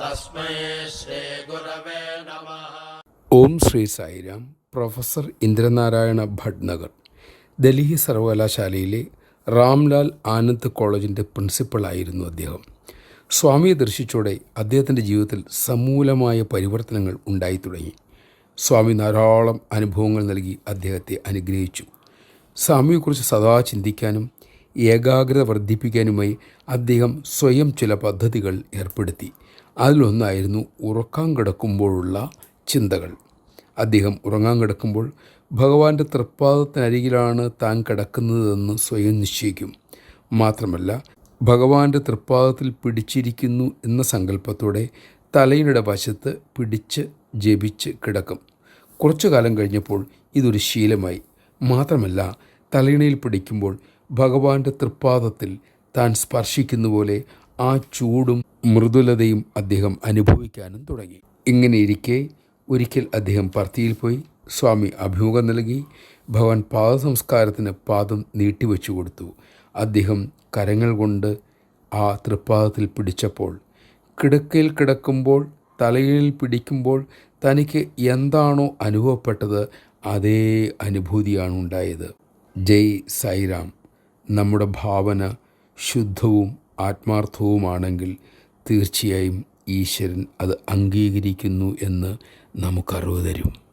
തസ്മൈ ശ്രീ ഗുരവേ ഓം ശ്രീ സായിരാം പ്രൊഫസർ ഇന്ദ്രനാരായണ ഭട്നഗർ ഡൽഹി സർവകലാശാലയിലെ റാംലാൽ ആനന്ദ് കോളേജിന്റെ പ്രിൻസിപ്പളായിരുന്നു അദ്ദേഹം. സ്വാമിയെ ദർശിച്ചോടെ അദ്ദേഹത്തിന്റെ ജീവിതത്തിൽ സമൂലമായ പരിവർത്തനങ്ങൾ ഉണ്ടായി തുടങ്ങി. സ്വാമി ധാരാളം അനുഭവങ്ങൾ നൽകി അദ്ദേഹത്തെ അനുഗ്രഹിച്ചു. സ്വാമിയെക്കുറിച്ച് സദാ ചിന്തിക്കാനും ഏകാഗ്രത വർദ്ധിപ്പിക്കാനുമായി അദ്ദേഹം സ്വയം ചില പദ്ധതികൾ ഏർപ്പെടുത്തി. അതിലൊന്നായിരുന്നു ഉറക്കം കിടക്കുമ്പോഴുള്ള ചിന്തകൾ. അദ്ദേഹം ഉറങ്ങാൻ കിടക്കുമ്പോൾ ഭഗവാന്റെ തൃപ്പാദത്തിനരികിലാണ് താൻ കിടക്കുന്നതെന്ന് സ്വയം നിശ്ചയിക്കും. മാത്രമല്ല ഭഗവാന്റെ തൃപ്പാദത്തിൽ പിടിച്ചിരിക്കുന്നു എന്ന സങ്കല്പത്തോടെ തലയുടെ വശത്ത് പിടിച്ച് ജപിച്ച് കിടക്കും. കുറച്ചു കാലം കഴിഞ്ഞപ്പോൾ ഇതൊരു ശീലമായി. മാത്രമല്ല തലയിണയിൽ പിടിക്കുമ്പോൾ ഭഗവാന്റെ തൃപ്പാദത്തിൽ താൻ സ്പർശിക്കുന്നതുപോലെ ആ ചൂടും മൃദുലതയും അദ്ദേഹം അനുഭവിക്കാനും തുടങ്ങി. ഇങ്ങനെയിരിക്കെ ഒരിക്കൽ അദ്ദേഹം പർത്തിയിൽ പോയി സ്വാമി അഭിമുഖം നൽകി. ഭഗവാൻ പാദസംസ്കാരത്തിന് പാദം നീട്ടിവെച്ചു കൊടുത്തു. അദ്ദേഹം കരങ്ങൾ കൊണ്ട് ആ തൃപ്പാദത്തിൽ പിടിച്ചപ്പോൾ കിടക്കയിൽ കിടക്കുമ്പോൾ തലയിൽ പിടിക്കുമ്പോൾ തനിക്ക് എന്താണോ അനുഭവപ്പെട്ടത് അതേ അനുഭൂതിയാണ് ഉണ്ടായത്. ജയ് സൈറാം. നമ്മുടെ ഭാവന ശുദ്ധവും ആത്മാർത്ഥവുമാണെങ്കിൽ തീർച്ചയായും ഈശ്വരൻ അത് അംഗീകരിക്കുന്നു എന്ന് നമുക്കറിവ് തരും.